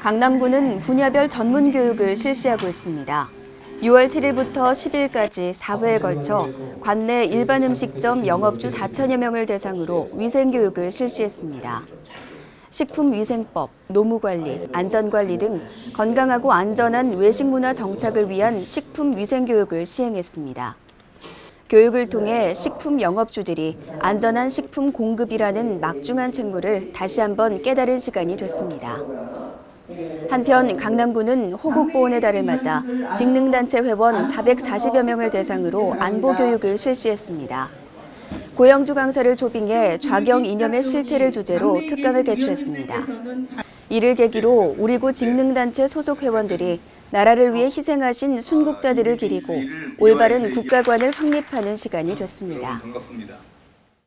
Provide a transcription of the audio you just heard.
강남구는 분야별 전문 교육을 실시하고 있습니다. 6월 7일부터 10일까지 4회에 걸쳐 관내 일반 음식점 영업주 4천여 명을 대상으로 위생 교육을 실시했습니다. 식품위생법, 노무관리, 안전관리 등 건강하고 안전한 외식 문화 정착을 위한 식품위생교육을 시행했습니다. 교육을 통해 식품 영업주들이 안전한 식품 공급이라는 막중한 책무를 다시 한번 깨달은 시간이 됐습니다. 한편 강남구는 호국보훈의 달을 맞아 직능단체 회원 440여 명을 대상으로 안보 교육을 실시했습니다. 고영주 강사를 조빙해 좌경 이념의 실태를 주제로 특강을 개최했습니다. 이를 계기로 우리고 직능단체 소속 회원들이 나라를 위해 희생하신 순국자들을 기리고 올바른 국가관을 확립하는 시간이 됐습니다.